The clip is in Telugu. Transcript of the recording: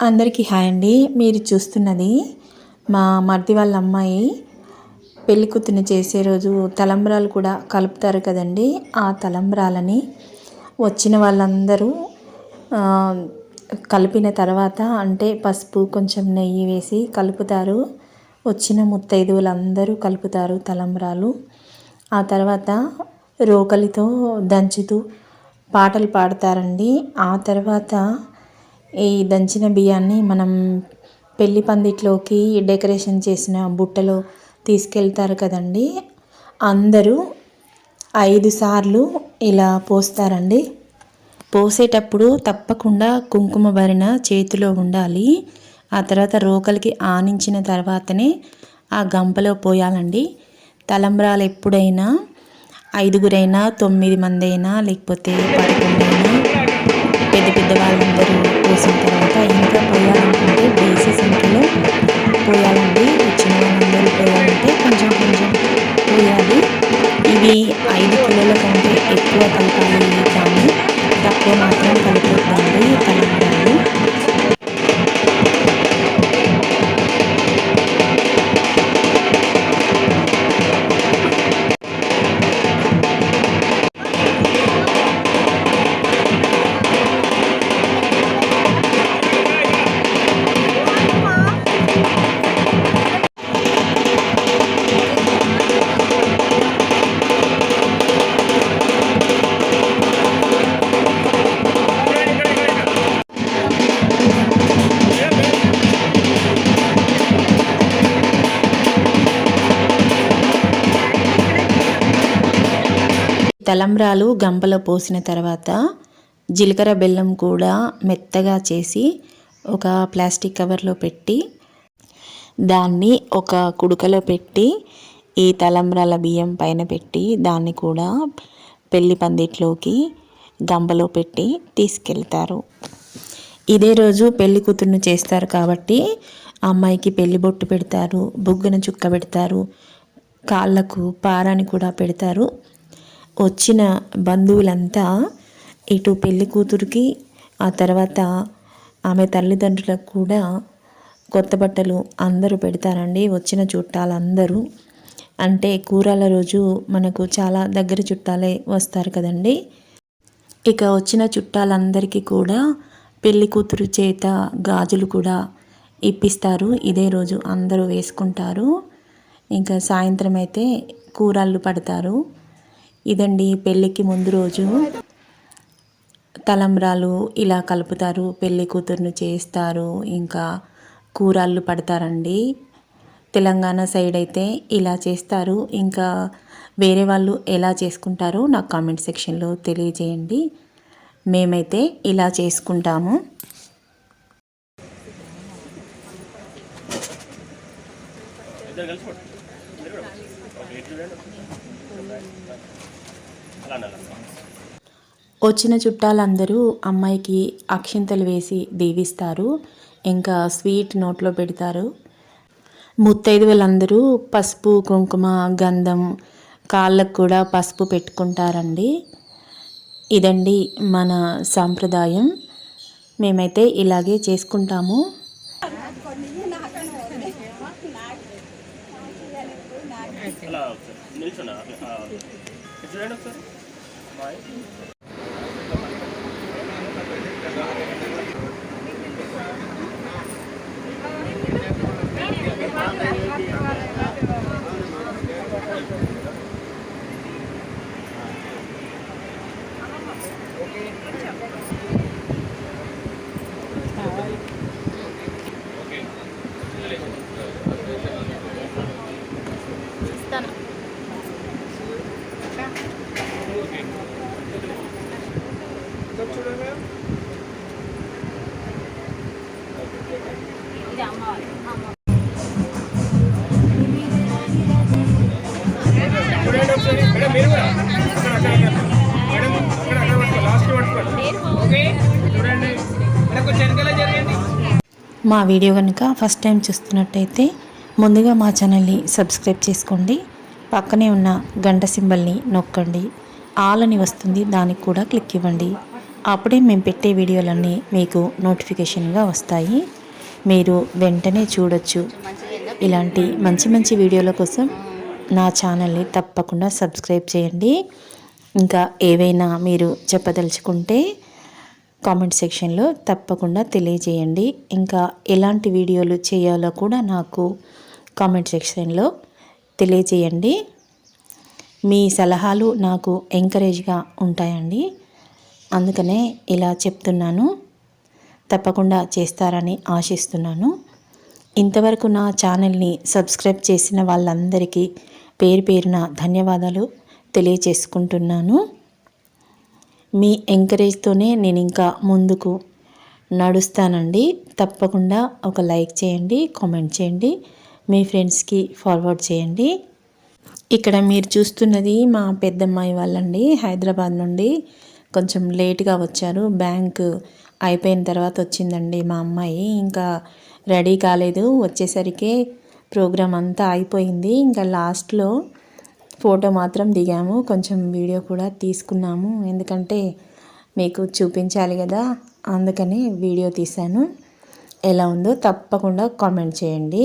అందరికీ హాయ్ అండి. మీరు చూస్తున్నది మా మరిది వాళ్ళ అమ్మాయి. పెళ్ళి కూతుర్ని చేసే రోజు తలంబ్రాలు కూడా కలుపుతారు కదండి. ఆ తలంబ్రాలని వచ్చిన వాళ్ళందరూ కలిపిన తర్వాత అంటే పసుపు కొంచెం నెయ్యి వేసి కలుపుతారు. వచ్చిన ముత్తైదువులందరూ కలుపుతారు తలంబ్రాలు. ఆ తర్వాత రోకలితో దంచుతూ పాటలు పాడతారండి. ఆ తర్వాత ఈ దంచిన బియ్యాన్ని మనం పెళ్ళి పందిట్లోకి డెకరేషన్ చేసిన బుట్టలో తీసుకెళ్తారు కదండి. అందరూ ఐదు సార్లు ఇలా పోస్తారండి. పోసేటప్పుడు తప్పకుండా కుంకుమ భరిన చేతిలో ఉండాలి. ఆ తర్వాత రోకలికి ఆనించిన తర్వాతనే ఆ గంపలో పోయాలండి. తలంబ్రాలు ఎప్పుడైనా ఐదుగురైనా తొమ్మిది మంది అయినా లేకపోతే పదకొండు పెద్దవాళ్ళందరూ చేసిన తర్వాత ఇంకా పోయాలనుకుంటున్నాను. తలంబ్రాలు గంపలో పోసిన తర్వాత జీలకర్ర బెల్లం కూడా మెత్తగా చేసి ఒక ప్లాస్టిక్ కవర్లో పెట్టి దాన్ని ఒక కుడుకలో పెట్టి ఈ తలంబ్రాల బియ్యం పైన పెట్టి దాన్ని కూడా పెళ్ళి పందిట్లోకి గంపలో పెట్టి తీసుకెళ్తారు. ఇదే రోజు పెళ్ళి కూతుర్ని చేస్తారు కాబట్టి అమ్మాయికి పెళ్ళి బొట్టు పెడతారు బొగ్గున చుక్క పెడతారు కాళ్ళకు పారాని కూడా పెడతారు. వచ్చిన బంధువులంతా ఇటు పెళ్ళి కూతురికి ఆ తర్వాత ఆమె తల్లిదండ్రులకు కూడా కొత్త బట్టలు అందరూ పెడతారండి. వచ్చిన చుట్టాలందరూ. అంటే కూరల రోజు మనకు చాలా దగ్గర చుట్టాలే వస్తారు కదండి. ఇక వచ్చిన చుట్టాలందరికీ కూడా పెళ్ళి కూతురు చేత గాజులు కూడా ఇప్పిస్తారు. ఇదే రోజు అందరూ వేసుకుంటారు. ఇంకా సాయంత్రం అయితే కూరళ్ళు పడతారు. ఇదండి పెళ్ళికి ముందు రోజు. తలంబ్రాలు ఇలా కలుపుతారు పెళ్ళి కూతురును చేస్తారు ఇంకా కూరళ్ళు పడతారండి. తెలంగాణ సైడ్ అయితే ఇలా చేస్తారు. ఇంకా వేరే వాళ్ళు ఎలా చేసుకుంటారో నాకు కామెంట్ సెక్షన్లో తెలియజేయండి. మేమైతే ఇలా చేసుకుంటాము. వచ్చిన చుట్టాలందరూ అమ్మాయికి అక్షింతలు వేసి దీవిస్తారు ఇంకా స్వీట్ నోట్లో పెడతారు. ముత్తైదువులందరూ పసుపు కుంకుమ గంధం కాళ్ళకు కూడా పసుపు పెట్టుకుంటారండి. ఇదండి మన సాంప్రదాయం. మేమైతే ఇలాగే చేసుకుంటాము. చూడండి ఒకసారి బాయ్ మా వీడియో కనుక ఫస్ట్ టైం చూస్తున్నట్టయితే ముందుగా మా ఛానల్ని సబ్స్క్రైబ్ చేసుకోండి. పక్కనే ఉన్న గంట సింబల్ని నొక్కండి. ఆల్ అని వస్తుంది దానికి కూడా క్లిక్ ఇవ్వండి. అప్పుడే మేము పెట్టే వీడియోలన్నీ మీకు నోటిఫికేషన్గా వస్తాయి. మీరు వెంటనే చూడొచ్చు. ఇలాంటి మంచి మంచి వీడియోల కోసం నా ఛానల్ని తప్పకుండా సబ్స్క్రైబ్ చేయండి. ఇంకా ఏవైనా మీరు చెప్పదలుచుకుంటే కామెంట్ సెక్షన్లో తప్పకుండా తెలియజేయండి. ఇంకా ఎలాంటి వీడియోలు చేయాలో కూడా నాకు కామెంట్ సెక్షన్లో తెలియజేయండి. మీ సలహాలు నాకు ఎంకరేజ్గా ఉంటాయండి. అందుకనే ఇలా చెప్తున్నాను. తప్పకుండా చేస్తారని ఆశిస్తున్నాను. ఇంతవరకు నా ఛానల్ని సబ్స్క్రైబ్ చేసిన వాళ్ళందరికీ పేరు పేరున ధన్యవాదాలు తెలియచేసుకుంటున్నాను మీ ఎంకరేజ్తోనే నేను ఇంకా ముందుకు నడుస్తానండి. తప్పకుండా ఒక లైక్ చేయండి కామెంట్ చేయండి మీ ఫ్రెండ్స్కి ఫార్వర్డ్ చేయండి. ఇక్కడ మీరు చూస్తున్నది మా పెద్దమ్మాయి వాళ్ళండి. హైదరాబాద్ నుండి కొంచెం లేట్గా వచ్చారు. బ్యాంక్ అయిపోయిన తర్వాత వచ్చిందండి మా అమ్మాయి. ఇంకా రెడీ కాలేదు. వచ్చేసరికి ప్రోగ్రామ్ అంతా అయిపోయింది. ఇంకా లాస్ట్లో ఫోటో మాత్రం దిగాము. కొంచెం వీడియో కూడా తీసుకున్నాము. ఎందుకంటే మీకు చూపించాలి కదా అందుకని వీడియో తీశాను. ఎలా ఉందో తప్పకుండా కామెంట్ చేయండి.